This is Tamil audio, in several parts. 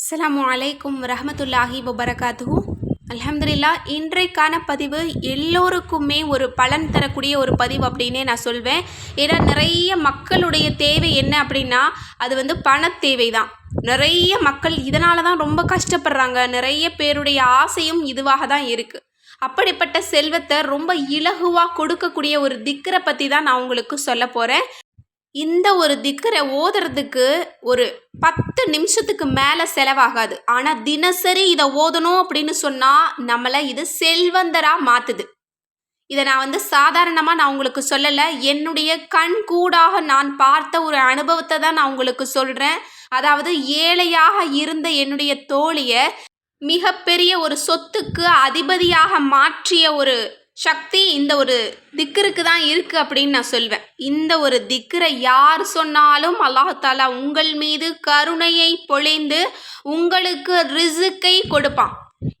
அஸ்லாம் அலைக்கும் ரஹமத்துல்லாஹி வபரகாத்து அலமதுல்லா இன்றைக்கான பதிவு எல்லோருக்குமே ஒரு பலன் தரக்கூடிய ஒரு பதிவு அப்படின்னே நான் சொல்வேன். ஏன்னா நிறைய மக்களுடைய தேவை என்ன அப்படின்னா அது வந்து பண தேவை தான் நிறைய மக்கள் இதனால தான் ரொம்ப கஷ்டப்படுறாங்க. நிறைய பேருடைய ஆசையும் இதுவாக தான் இருக்குது அப்படிப்பட்ட செல்வத்தை ரொம்ப இலகுவாக கொடுக்கக்கூடிய ஒரு திக்கரை பற்றி தான் நான் உங்களுக்கு சொல்ல போகிறேன் இந்த ஒரு திக்கரை ஓதுறதுக்கு ஒரு பத்து நிமிஷத்துக்கு மேலே செலவாகாது. ஆனால் தினசரி இதை ஓதணும் அப்படின்னு சொன்னால் நம்மளை இது செல்வந்தராக மாற்றுது இதை நான் வந்து சாதாரணமாக நான் உங்களுக்கு சொல்லலை. என்னுடைய கண் கூடாக நான் பார்த்த ஒரு அனுபவத்தை தான் நான் உங்களுக்கு சொல்கிறேன் அதாவது ஏழையாக இருந்த என்னுடைய தோழியை மிகப்பெரிய ஒரு சொத்துக்கு அதிபதியாக மாற்றிய ஒரு சக்தி இந்த ஒரு திக்கருக்கு தான் இருக்குது அப்படின்னு நான் சொல்வேன். இந்த ஒரு திக்கரை யார் சொன்னாலும் அல்லாஹாலா உங்கள் மீது கருணையை பொழிந்து உங்களுக்கு ரிசுக்கை கொடுப்பான்.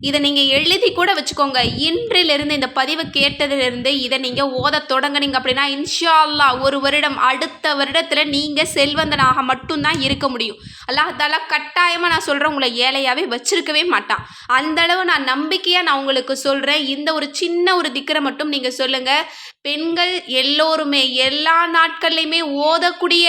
இதை நீங்கள் எழுதி கூட வச்சுக்கோங்க. இன்றிலிருந்து இந்த பதிவு கேட்டதிலிருந்து இதை நீங்கள் ஓத தொடங்குனீங்க அப்படின்னா இன்ஷா அல்லாஹ் ஒரு வருடம் அடுத்த வருடத்தில் நீங்கள் செல்வந்தனாக மட்டும்தான் இருக்க முடியும். அல்லாஹால கட்டாயமாக நான் சொல்கிறேன் உங்களை ஏழையாகவே வச்சிருக்கவே மாட்டான். அந்த அளவு நான் நம்பிக்கையாக நான் உங்களுக்கு சொல்கிறேன் இந்த ஒரு சின்ன ஒரு திக்கரை மட்டும் நீங்கள் சொல்லுங்கள் பெண்கள் எல்லோருமே எல்லா நாட்கள்லையுமே ஓதக்கூடிய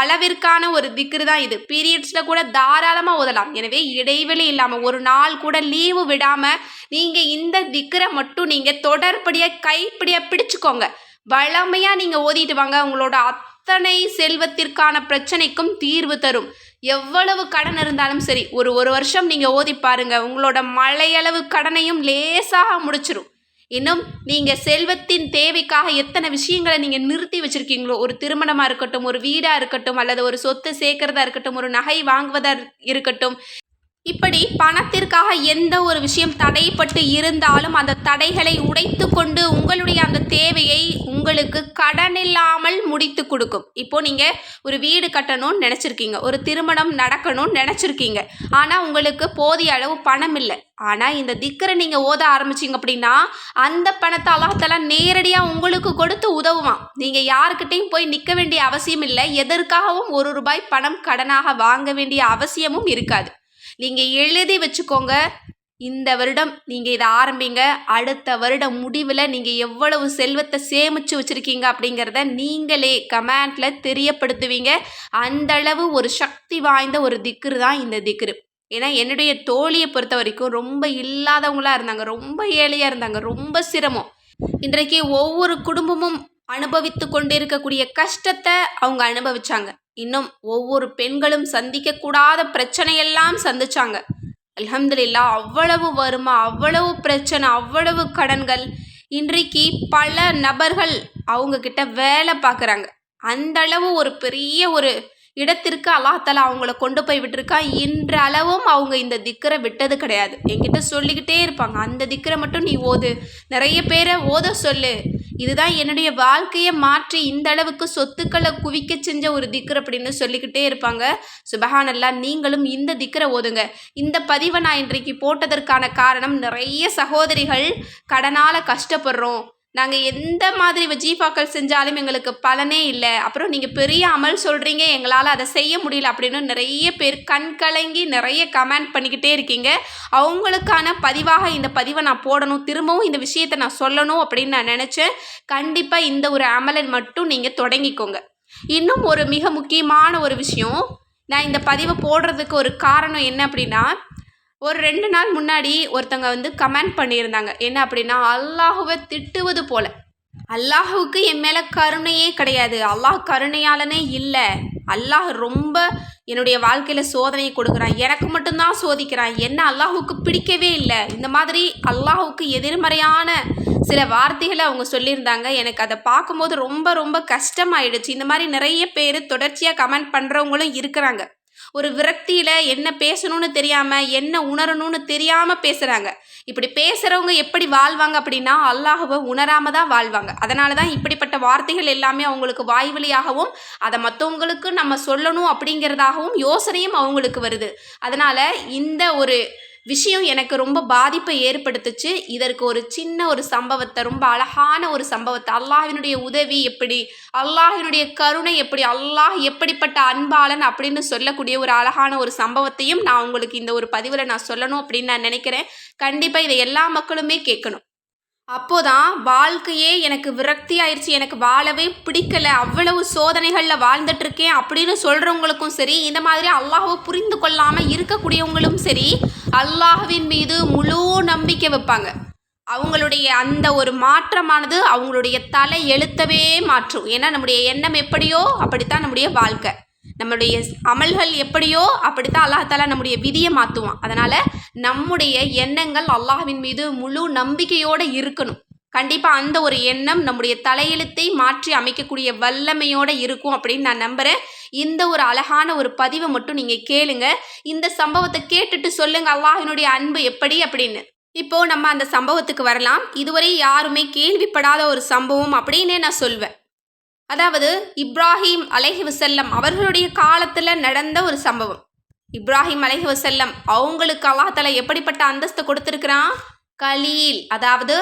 அளவிற்கான ஒரு திக்ரு தான் இது. பீரியட்ஸில் கூட தாராளமாக ஓதலாம். எனவே இடைவெளி இல்லாமல் ஒரு நாள் கூட லீவு விடாமல் நீங்கள் இந்த திக்ரை மட்டும் நீங்கள் தொடர்படியாக கைப்படியாக பிடிச்சுக்கோங்க. வளமையாக நீங்கள் ஓதிட்டு வாங்க. உங்களோட அத்தனை செல்வத்திற்கான பிரச்சனைக்கும் தீர்வு தரும். எவ்வளவு கடன் இருந்தாலும் சரி ஒரு ஒரு வருஷம் நீங்கள் ஓதி பாருங்க. உங்களோட மழையளவு கடனையும் லேசாக முடிச்சிடும் இன்னும் நீங்கள் செல்வத்தின் தேவைக்காக எத்தனை விஷயங்களை நீங்கள் நிறுத்தி வச்சுருக்கீங்களோ ஒரு திருமணமாக இருக்கட்டும் ஒரு வீடாக இருக்கட்டும் அல்லது ஒரு சொத்து சேர்க்கறதா இருக்கட்டும் ஒரு நகை வாங்குவதா இருக்கட்டும் இப்படி பணத்திற்காக எந்த ஒரு விஷயம் தடைப்பட்டு இருந்தாலும் அந்த தடைகளை உடைத்து கொண்டு உங்களுடைய அந்த தேவையை உங்களுக்கு கடன் இல்லாமல் முடித்து கொடுக்கும். இப்போ நீங்கள் ஒரு வீடு கட்டணும்னு நினச்சிருக்கீங்க. ஒரு திருமணம் நடக்கணும்னு நினச்சிருக்கீங்க. ஆனால் உங்களுக்கு போதிய அளவு பணம் இல்லை. ஆனால் இந்த திக்கரை நீங்கள் ஓத ஆரம்பிச்சிங்க அப்படின்னா அந்த பணத்தை அல்லாஹாலா நேரடியாக உங்களுக்கு கொடுத்து உதவுவான். நீங்கள் யாருக்கிட்டையும் போய் நிற்க வேண்டிய அவசியம் இல்லை. எதற்காகவும் ஒரு ரூபாய் பணம் கடனாக வாங்க வேண்டிய அவசியமும் இருக்காது. நீங்கள் எழுதி வச்சுக்கோங்க. இந்த வருடம் நீங்கள் இதை ஆரம்பிங்க. அடுத்த வருடம் முடிவில் நீங்கள் எவ்வளவு செல்வத்தை சேமித்து வச்சுருக்கீங்க அப்படிங்கிறத நீங்களே கமெண்டில் தெரியப்படுத்துவீங்க. அந்தளவு ஒரு சக்தி வாய்ந்த ஒரு திக்ரு தான் இந்த திக்ரு ஏன்னா என்னுடைய தோழியை பொறுத்த வரைக்கும் ரொம்ப இல்லாதவங்களாக இருந்தாங்க. ரொம்ப ஏழையாக இருந்தாங்க. ரொம்ப சிரமம். இன்றைக்கு ஒவ்வொரு குடும்பமும் அனுபவித்து கொண்டிருக்கக்கூடிய கஷ்டத்தை அவங்க அனுபவிச்சாங்க. இன்னும் ஒவ்வொரு பெண்களும் சந்திக்கக்கூடாத பிரச்சனையெல்லாம் சந்திச்சாங்க. அலமதுல்லா அவ்வளவு வருமா அவ்வளவு பிரச்சனை அவ்வளவு கடன்கள். இன்றைக்கு பல நபர்கள் அவங்க கிட்ட வேலை பார்க்குறாங்க. அந்தளவு ஒரு பெரிய ஒரு இடத்திற்கு அல்லாஹாலா அவங்கள கொண்டு போய் விட்டுருக்கா? இன்றளவும் அவங்க இந்த திக்கரை விட்டது கிடையாது. என்கிட்ட சொல்லிக்கிட்டே இருப்பாங்க. அந்த திக்கரை மட்டும் நீ ஓது. நிறைய பேரை ஓத சொல்லு. இதுதான் என்னுடைய வாழ்க்கையை மாற்றி இந்த அளவுக்கு சொத்துக்களை குவிக்க செஞ்ச ஒரு திக்கர் அப்படின்னு சொல்லிக்கிட்டே இருப்பாங்க. சுபஹானல்லா நீங்களும் இந்த திக்கரை ஓதுங்க. இந்த பதிவை நான் இன்றைக்கு போட்டதற்கான காரணம் நிறைய சகோதரிகள் கடனால் கஷ்டப்படுறோம். நாங்கள் எந்த மாதிரி வஜீஃபாக்கள் செஞ்சாலும் எங்களுக்கு பலனே இல்லை. அப்புறம் நீங்கள் பெரிய அமல் சொல்கிறீங்க எங்களால் அதை செய்ய முடியல அப்படின்னு நிறைய பேர் கண் கலங்கி நிறைய கமெண்ட் பண்ணிக்கிட்டே இருக்கீங்க. அவங்களுக்கான பதிவாக இந்த பதிவை நான் போடணும் திரும்பவும் இந்த விஷயத்தை நான் சொல்லணும் அப்படின்னு நான் நினச்சேன். கண்டிப்பாக இந்த ஒரு அமலை மட்டும் நீங்கள் தொடங்கிக்கோங்க. இன்னும் ஒரு மிக முக்கியமான ஒரு விஷயம் நான் இந்த பதிவை போடுறதுக்கு ஒரு காரணம் என்ன அப்படின்னா ஒரு ரெண்டு நாள் முன்னாடி ஒருத்தங்க வந்து கமெண்ட் பண்ணியிருந்தாங்க. என்ன அப்படின்னா அல்லாஹுவை திட்டுவது போல. அல்லாஹுவுக்கு என் மேலே கருணையே கிடையாது. அல்லாஹ் கருணையாளனே இல்லை. அல்லாஹ் ரொம்ப என்னுடைய வாழ்க்கையில் சோதனையை கொடுக்குறான். எனக்கு மட்டும்தான் சோதிக்கிறான். என்ன அல்லாஹுக்கு பிடிக்கவே இல்லை. இந்த மாதிரி அல்லாஹுக்கு எதிர்மறையான சில வார்த்தைகளை அவங்க சொல்லியிருந்தாங்க. எனக்கு அதை பார்க்கும்போது ரொம்ப ரொம்ப கஷ்டமாயிடுச்சு. இந்த மாதிரி நிறைய பேர் தொடர்ச்சியாக கமெண்ட் பண்ணுறவங்களும் இருக்கிறாங்க. ஒரு விரக்தியில் என்ன பேசணும்னு தெரியாமல் என்ன உணரணும்னு தெரியாமல் பேசுகிறாங்க இப்படி பேசுகிறவங்க எப்படி வாழ்வாங்க அப்படின்னா அல்லாஹுவை உணராமல் தான் வாழ்வாங்க. அதனால தான் இப்படிப்பட்ட வார்த்தைகள் எல்லாமே அவங்களுக்கு வாய்வழியாகவும் அதை மற்றவங்களுக்கு நம்ம சொல்லணும் அப்படிங்கிறதாகவும் யோசனையும் அவங்களுக்கு வருது. அதனால் இந்த ஒரு விஷயம் எனக்கு ரொம்ப பாதிப்பை ஏற்படுத்துச்சு. இதற்கு ஒரு சின்ன ஒரு சம்பவத்தை ரொம்ப அழகான ஒரு சம்பவத்தை அல்லாஹினுடைய உதவி எப்படி அல்லாஹினுடைய கருணை எப்படி அல்லாஹ் எப்படிப்பட்ட அன்பாளன் அப்படின்னு சொல்லக்கூடிய ஒரு அழகான ஒரு சம்பவத்தையும் நான் உங்களுக்கு இந்த ஒரு பதிவில் நான் சொல்லணும் அப்படின்னு நான் நினைக்கிறேன். கண்டிப்பாக இதை எல்லா மக்களுமே கேட்கணும். அப்போதான் வாழ்க்கையே எனக்கு விரக்தி ஆயிடுச்சு எனக்கு வாழவே பிடிக்கல. அவ்வளவு சோதனைகளில் வாழ்ந்துட்டு இருக்கேன் அப்படின்னு சொல்கிறவங்களுக்கும் சரி இந்த மாதிரி அல்லாஹவை புரிந்து கொள்ளாமல் இருக்கக்கூடியவங்களும் சரி அல்லாஹுவின் மீது முழு நம்பிக்கை வைப்பாங்க. அவங்களுடைய அந்த ஒரு மாற்றமானது அவங்களுடைய தலை எழுத்தவே மாற்றும். ஏன்னா நம்முடைய எண்ணம் எப்படியோ அப்படித்தான் நம்முடைய வாழ்க்கை. நம்மளுடைய அமல்கள் எப்படியோ அப்படித்தான் அல்லாஹாலா நம்முடைய விதியை மாற்றுவான் அதனால் நம்முடைய எண்ணங்கள் அல்லாஹ்வின் மீது முழு நம்பிக்கையோடு இருக்கணும். கண்டிப்பாக அந்த ஒரு எண்ணம் நம்முடைய தலையெழுத்தை மாற்றி அமைக்கக்கூடிய வல்லமையோடு இருக்கும் அப்படின்னு நான் நம்புகிறேன் இந்த ஒரு அழகான ஒரு பதிவை மட்டும் நீங்கள் கேளுங்க. இந்த சம்பவத்தை கேட்டுட்டு சொல்லுங்க அல்லாஹினுடைய அன்பு எப்படி அப்படின்னு. இப்போது நம்ம அந்த சம்பவத்துக்கு வரலாம். இதுவரை யாருமே கேள்விப்படாத ஒரு சம்பவம் அப்படின்னே நான் சொல்வேன். அதாவது இப்ராஹிம் அலைஹி வசல்லம் அவர்களுடைய காலத்தில் நடந்த ஒரு சம்பவம். இப்ராஹிம் அலைஹி வசல்லம் அவங்களுக்கு அல்லாஹால எப்படிப்பட்ட அந்தஸ்து கொடுத்துருக்குறான்? கலீல். அதாவது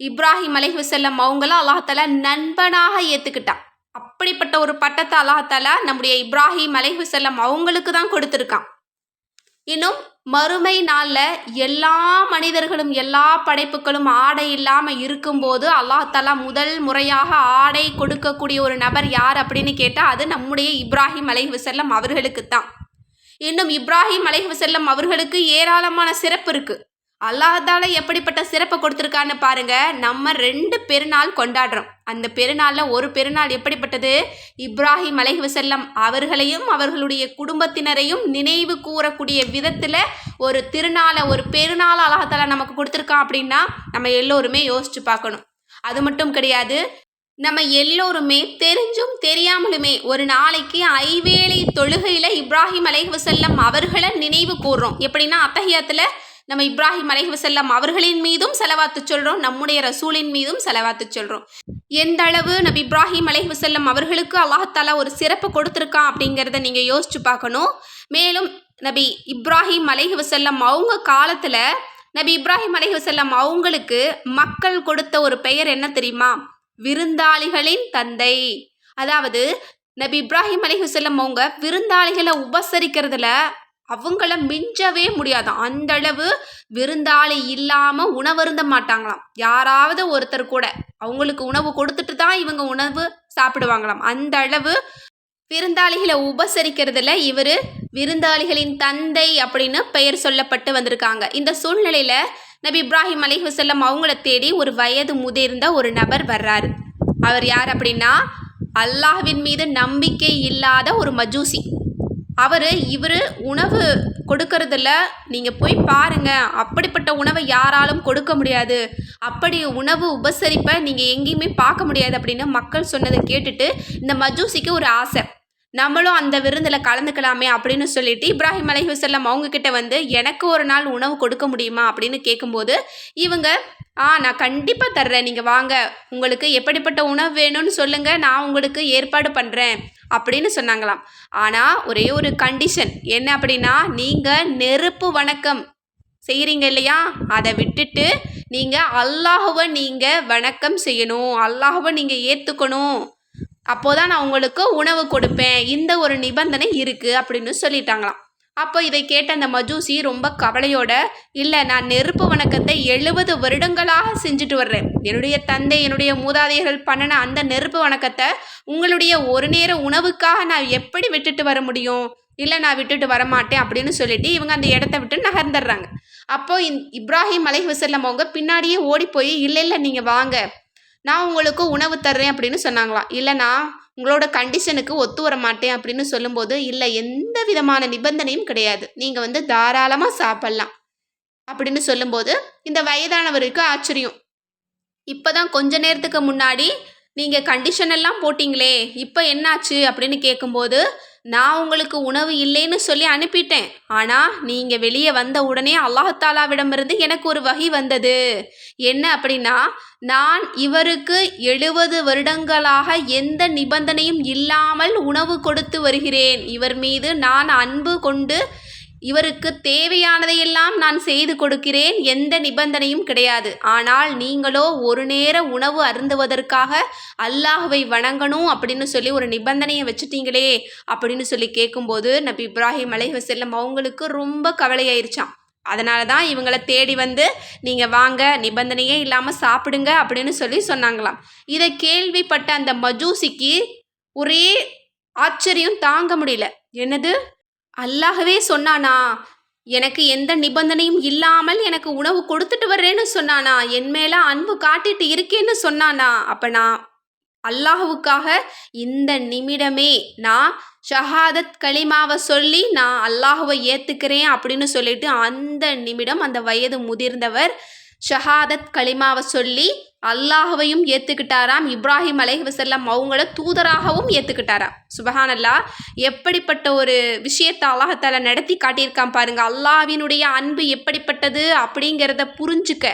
இப்ராஹிம் அலைஹி வசல்லம் அவங்கள அல்லாஹால நண்பனாக ஏற்றுக்கிட்டான் அப்படிப்பட்ட ஒரு பட்டத்தை அல்லாஹால நம்முடைய இப்ராஹிம் அலைஹி வசல்லம் அவங்களுக்கு தான் கொடுத்துருக்கான். இன்னும் மறுமை நாளில் எல்லா மனிதர்களும் எல்லா படைப்புகளும் ஆடை இல்லாமல் இருக்கும்போது அல்லாஹாலா முதல் முறையாக ஆடை கொடுக்கக்கூடிய ஒரு நபர் யார் அப்படின்னு கேட்டால் அது நம்முடைய இப்ராஹிம் அலைஹி வசல்லம் அவர்களுக்கு தான் இன்னும் இப்ராஹிம் அலைஹி வசல்லம் அவர்களுக்கு ஏராளமான சிறப்பு இருக்குது அல்லாஹால எப்படிப்பட்ட சிறப்பை கொடுத்துருக்கான்னு பாருங்க. நம்ம ரெண்டு பெருநாள் கொண்டாடுறோம். அந்த பெருநாளில் ஒரு பெருநாள் எப்படிப்பட்டது? இப்ராஹிம் அலைஹி வசல்லம் அவர்களையும் அவர்களுடைய குடும்பத்தினரையும் நினைவு கூறக்கூடிய விதத்தில் ஒரு திருநாளை ஒரு பெருநாள் அல்லாஹால நமக்கு கொடுத்துருக்கான் அப்படின்னா நம்ம எல்லோருமே யோசிச்சு பார்க்கணும். அது மட்டும் கிடையாது நம்ம எல்லோருமே தெரிஞ்சும் தெரியாமலுமே ஒரு நாளைக்கு ஐவேளை தொழுகையில் இப்ராஹிம் அலைஹி வசல்லம் அவர்களை நினைவு கூறுறோம். எப்படின்னா அத்தகையத்தில் நம்ம இப்ராஹிம் அலைஹி அவர்களின் மீதும் செலவாத்து சொல்கிறோம் நம்முடைய ரசூலின் மீதும் செலவாத்து சொல்கிறோம் எந்த அளவு நபி இப்ராஹிம் அலைஹசல்லம் அவர்களுக்கு அல்லாஹாலா ஒரு சிறப்பு கொடுத்துருக்கான் அப்படிங்கிறத நீங்கள் யோசிச்சு பார்க்கணும். மேலும் நபி இப்ராஹிம் அலைஹசல்லம் அவங்க காலத்தில் நபி இப்ராஹிம் அலைஹசல்லம் அவங்களுக்கு மக்கள் கொடுத்த ஒரு பெயர் என்ன தெரியுமா? விருந்தாளிகளின் தந்தை. அதாவது நபி இப்ராஹிம் அலிஹுசல்லம் அவங்க விருந்தாளிகளை உபசரிக்கிறதுல அவங்கள மிஞ்சவே முடியாது. அந்த அளவு விருந்தாளி இல்லாமல் உணவருந்த மாட்டாங்களாம். யாராவது ஒருத்தர் கூட. அவங்களுக்கு உணவு கொடுத்துட்டு தான் இவங்க உணவு சாப்பிடுவாங்களாம். அந்த அளவு விருந்தாளிகளை உபசரிக்கிறதுல இவர் விருந்தாளிகளின் தந்தை அப்படின்னு பெயர் சொல்லப்பட்டு வந்திருக்காங்க. இந்த சூழ்நிலையில் நபி இப்ராஹிம் அலி வசல்லம் அவங்கள தேடி ஒரு வயது முதிர்ந்த ஒரு நபர் வர்றாரு. அவர் யார் அப்படின்னா அல்லாஹ்வின் மீது நம்பிக்கை இல்லாத ஒரு மஜூசி. அவர் இவர் உணவு கொடுக்கறதில்ல நீங்கள் போய் பாருங்கள் அப்படிப்பட்ட உணவை யாராலும் கொடுக்க முடியாது. அப்படி உணவு உபசரிப்பை நீங்கள் எங்கேயுமே பார்க்க முடியாது அப்படின்னு மக்கள் சொன்னதை கேட்டுட்டு இந்த மஜூசிக்கு ஒரு ஆசை. நம்மளும் அந்த விருந்தில் கலந்துக்கலாமே அப்படின்னு சொல்லிட்டு இப்ராஹிம் அலஹி வசல்லம் அவங்கக்கிட்ட வந்து எனக்கு ஒரு நாள் உணவு கொடுக்க முடியுமா? அப்படின்னு கேட்கும்போது இவங்க ஆ நான் கண்டிப்பாக தர்றேன். நீங்கள் வாங்க. உங்களுக்கு எப்படிப்பட்ட உணவு வேணும்னு சொல்லுங்கள் நான் உங்களுக்கு ஏற்பாடு பண்ணுறேன் அப்படின்னு சொன்னாங்களாம். ஆனால் ஒரே ஒரு கண்டிஷன் என்ன அப்படின்னா நீங்கள் நெருப்பு வணக்கம். செய்கிறீங்க இல்லையா? அதை விட்டுட்டு நீங்கள் அல்லாஹுவை நீங்கள் வணக்கம் செய்யணும். அல்லாஹுவை நீங்கள் ஏற்றுக்கணும் அப்போதான் நான் உங்களுக்கு உணவு கொடுப்பேன். இந்த ஒரு நிபந்தனை இருக்குது அப்படின்னு சொல்லிட்டாங்களாம். அப்போ இதை கேட்ட அந்த மஜூசி ரொம்ப கவலையோட இல்லை நான் நெருப்பு வணக்கத்தை எழுபது வருடங்களாக செஞ்சுட்டு வர்றேன். என்னுடைய தந்தை என்னுடைய மூதாதையர்கள் பண்ணின அந்த நெருப்பு வணக்கத்தை உங்களுடைய ஒரு நேர உணவுக்காக நான் எப்படி விட்டுட்டு வர முடியும்? இல்லை நான் விட்டுட்டு வரமாட்டேன் அப்படின்னு சொல்லிட்டு இவங்க அந்த இடத்த விட்டு நகர்ந்துடுறாங்க. அப்போ இப்ராஹிம் அலை வசல்லம் அவங்க பின்னாடியே ஓடி போய் இல்லை இல்லை நீங்கள் வாங்க. நான் உங்களுக்கு உணவு தர்றேன் அப்படின்னு சொன்னாங்களாம். இல்லைனா உங்களோட கண்டிஷனுக்கு ஒத்து வர மாட்டேன் அப்படின்னு சொல்லும்போது இல்லை எந்த விதமான நிபந்தனையும் கிடையாது. நீங்கள் வந்து தாராளமாக சாப்பிட்லாம் அப்படின்னு சொல்லும்போது இந்த வயதானவருக்கு ஆச்சரியம். இப்போ தான் கொஞ்ச நேரத்துக்கு முன்னாடி நீங்கள் கண்டிஷன் எல்லாம் போட்டிங்களே இப்போ என்னாச்சு அப்படின்னு கேட்கும்போது நான் உங்களுக்கு உணவு இல்லைன்னு சொல்லி அனுப்பிட்டேன். ஆனால் நீங்கள் வெளியே வந்த உடனே அல்லாஹாலாவிடமிருந்து எனக்கு ஒரு வகை வந்தது. என்ன அப்படின்னா நான் இவருக்கு எழுபது வருடங்களாக எந்த நிபந்தனையும் இல்லாமல் உணவு கொடுத்து வருகிறேன். இவர் மீது நான் அன்பு கொண்டு இவருக்கு தேவையானதையெல்லாம் நான் செய்து கொடுக்கிறேன் எந்த நிபந்தனையும் கிடையாது. ஆனால் நீங்களோ ஒரு நேர உணவு அருந்துவதற்காக அல்லாஹுவை வணங்கணும் அப்படின்னு சொல்லி ஒரு நிபந்தனையை வச்சுட்டீங்களே அப்படின்னு சொல்லி கேட்கும்போது நபி இப்ராஹிம் அலைஹிவசல்லம் அவங்களுக்கு ரொம்ப கவலையாயிருச்சான் அதனால தான் இவங்களை தேடி வந்து நீங்கள் வாங்க நிபந்தனையே இல்லாமல் சாப்பிடுங்க அப்படின்னு சொல்லி சொன்னாங்களாம். இதை கேள்விப்பட்ட அந்த மஜூசிக்கு ஒரே ஆச்சரியம் தாங்க முடியல. என்னது? அல்லாஹவே சொன்னானா எனக்கு எந்த நிபந்தனையும் இல்லாமல் எனக்கு உணவு கொடுத்துட்டு வர்றேன்னு சொன்னானா என் மேல அன்பு காட்டிட்டு இருக்கேன்னு சொன்னானா அப்ப நான் அல்லாஹுவுக்காக இந்த நிமிடமே நான் ஷஹாதத் கலிமாவை சொல்லி நான் அல்லாஹுவை ஏத்துக்கிறேன் அப்படின்னு சொல்லிட்டு அந்த நிமிடம் அந்த வயது முதிர்ந்தவர் ஷஹாதத் கலிமாவை சொல்லி அல்லாஹவையும் ஏற்றுக்கிட்டாராம் இப்ராஹிம் அலைஹிவசல்லம் அவங்கள தூதராகவும் ஏற்றுக்கிட்டாராம் சுபஹானல்லா எப்படிப்பட்ட ஒரு விஷயத்தை அல்லாஹத்தால நடத்தி காட்டியிருக்கான் பாருங்க. அல்லாவினுடைய அன்பு எப்படிப்பட்டது அப்படிங்கிறத புரிஞ்சுக்க.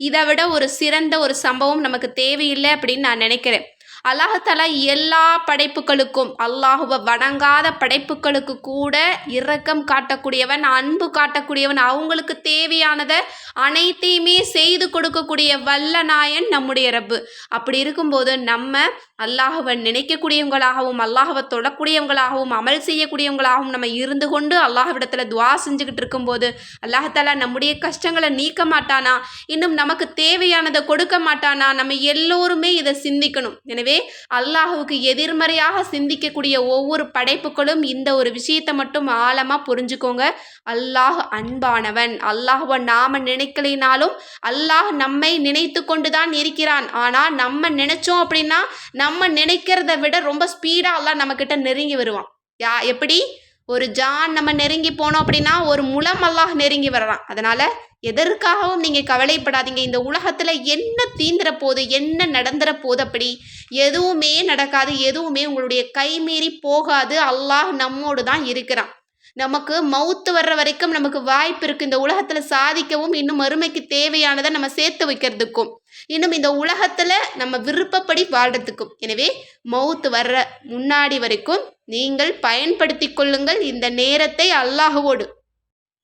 இதை விட ஒரு சிறந்த ஒரு சம்பவம் நமக்கு தேவையில்லை அப்படின்னு நான் நினைக்கிறேன். அல்லாஹால எல்லா படைப்புகளுக்கும் அல்லாஹுவை வணங்காத படைப்புகளுக்கு கூட இரக்கம் காட்டக்கூடியவன் அன்பு காட்டக்கூடியவன் அவங்களுக்கு தேவையானதை அனைத்தையுமே செய்து கொடுக்கக்கூடிய வல்ல நாயன் நம்முடைய ரப்பு. அப்படி இருக்கும்போது நம்ம அல்லாஹுவை நினைக்கக்கூடியவங்களாகவும் அல்லாஹுவை தொடக்கூடியவங்களாகவும் அமல் செய்யக்கூடியவங்களாகவும் நம்ம இருந்து கொண்டு அல்லாஹ்விடத்தில் துவா செஞ்சுக்கிட்டு இருக்கும்போது அல்லாஹாலா நம்முடைய கஷ்டங்களை நீக்க மாட்டானா? இன்னும் நமக்கு தேவையானதை கொடுக்க மாட்டானா? நம்ம எல்லோருமே இதை சிந்திக்கணும். எனவே அல்லாஹுவுக்கு எதிர்மறையாக சிந்திக்கக்கூடிய ஒவ்வொரு படைப்புகளும் இந்த ஒரு விஷயத்தை மட்டும் ஆழமாக புரிஞ்சுக்கோங்க. அல்லாஹ் அன்பானவன். அல்லாஹுவை நாம நினைக்கலைனாலும் அல்லாஹ் நம்மை நினைத்து கொண்டு தான் இருக்கிறான். ஆனால் நம்ம நினைச்சோம் அப்படின்னா நம்ம நினைக்கிறத விட ரொம்ப ஸ்பீடாக அல்லாஹ் நம்மக்கிட்ட நெருங்கி வருவான். யா எப்படி? ஒரு ஜான் நம்ம நெருங்கி போனோம் அப்படின்னா ஒரு முலம் அல்லாஹ் நெருங்கி வரலாம் அதனால எதற்காகவும் நீங்கள் கவலைப்படாதீங்க. இந்த உலகத்தில் என்ன தீந்துற போது என்ன நடந்துற போது அப்படி எதுவுமே நடக்காது எதுவுமே உங்களுடைய கைமீறி போகாது. அல்லாஹ் நம்மோடு தான் இருக்கிறான். நமக்கு மவுத்து வர்ற வரைக்கும் நமக்கு வாய்ப்பு இருக்குது இந்த உலகத்தில் சாதிக்கவும் இன்னும் மறுமைக்கு தேவையானதை நம்ம சேர்த்து வைக்கிறதுக்கும். இன்னும் இந்த உலகத்தில் நம்ம விருப்பப்படி வாழ்கிறதுக்கும் எனவே மவுத்து வர்ற முன்னாடி வரைக்கும் நீங்கள் பயன்படுத்தி கொள்ளுங்கள் இந்த நேரத்தை அல்லாஹுவோடு.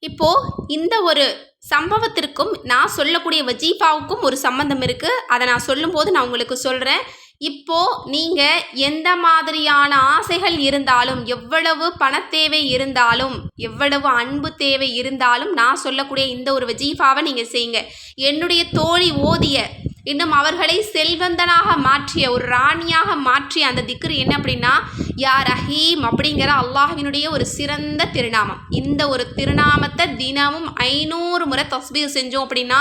இப்போ இந்த ஒரு சம்பவத்திற்கும் நான் சொல்லக்கூடிய வஜீஃபாவுக்கும் ஒரு சம்பந்தம் இருக்குது அதை நான் சொல்லும்போது நான் உங்களுக்கு சொல்கிறேன் இப்போ நீங்கள் எந்த மாதிரியான ஆசைகள் இருந்தாலும் எவ்வளவு பணத்தேவை இருந்தாலும் எவ்வளவு அன்பு தேவை இருந்தாலும் நான் சொல்லக்கூடிய இந்த ஒரு வஜீஃபாவை நீங்கள் செய்யுங்க. என்னுடைய தோழி ஓதிய இன்னும் அவர்களை செல்வந்தனாக மாற்றிய ஒரு ராணியாக மாற்றிய அந்த திக்ரு என்ன அப்படின்னா யா ரஹீம் அப்படிங்கிற அல்லாஹினுடைய ஒரு சிறந்த திருநாமம். இந்த ஒரு திருநாமத்தை தினமும் ஐநூறு முறை தஸ்பீர் செஞ்சோம் அப்படின்னா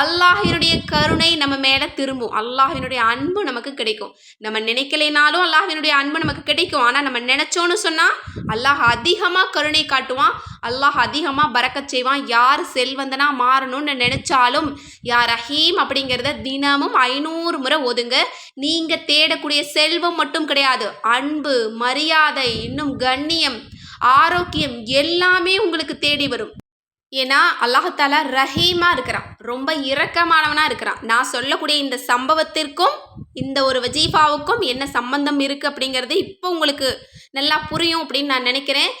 அல்லாஹினுடைய கருணை நம்ம மேலே திரும்பும். அல்லாஹினுடைய அன்பு நமக்கு கிடைக்கும். நம்ம நினைக்கலைனாலும் அல்லாஹினுடைய அன்பு நமக்கு கிடைக்கும். ஆனால் நம்ம நினச்சோன்னு சொன்னால் அல்லாஹ் அதிகமாக கருணை காட்டுவான். அல்லாஹ் அதிகமாக பறக்கச் செய்வான். யார் செல்வந்தனா மாறணும்னு நினச்சாலும் யார் ரஹீம் அப்படிங்கிறத தினமும் ஐநூறு முறை ஒதுங்க. நீங்கள் தேடக்கூடிய செல்வம் மட்டும் கிடையாது. அன்பு மரியாதை இன்னும் கண்ணியம் ஆரோக்கியம் எல்லாமே உங்களுக்கு தேடி வரும். ஏன்னா அல்லாஹாலா ரஹீமாக இருக்கிறான். ரொம்ப இரக்கமானவனாக இருக்கிறான். நான் சொல்லக்கூடிய இந்த சம்பவத்திற்கும் இந்த ஒரு வஜீஃபாவுக்கும் என்ன சம்பந்தம் இருக்குது அப்படிங்கிறது இப்போ உங்களுக்கு நல்லா புரியும் அப்படின்னு நான் நினைக்கிறேன்.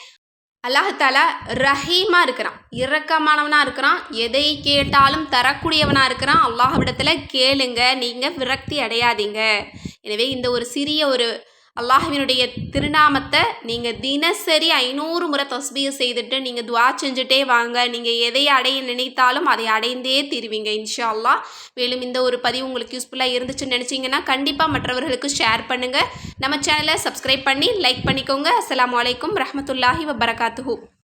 அல்லாஹால ரஹீமாக இருக்கிறான். இரக்கமானவனாக இருக்கிறான். எதை கேட்டாலும் தரக்கூடியவனாக இருக்கிறான். அல்லாஹ்விடத்தில் கேளுங்க நீங்கள் விரக்தி அடையாதீங்க. எனவே இந்த ஒரு சிறிய ஒரு அல்லாஹுவினுடைய திருநாமத்தை நீங்கள் தினசரி ஐநூறு முறை தஸ்பீர் செய்துட்டு நீங்கள் துவா செஞ்சுட்டே வாங்க. நீங்கள் எதை அடைய நினைத்தாலும் அதை அடைந்தே தீருவீங்க இன்ஷா அல்லாஹ் மேலும் இந்த ஒரு பதிவு உங்களுக்கு யூஸ்ஃபுல்லாக இருந்துச்சுன்னு நினச்சிங்கன்னா கண்டிப்பாக மற்றவர்களுக்கு ஷேர் பண்ணுங்கள் நம்ம சேனலை சப்ஸ்கிரைப் பண்ணி லைக் பண்ணிக்கோங்க. அஸ்ஸலாமு அலைக்கும் ரஹமத்துல்லாஹி வபரகாத்துஹூ.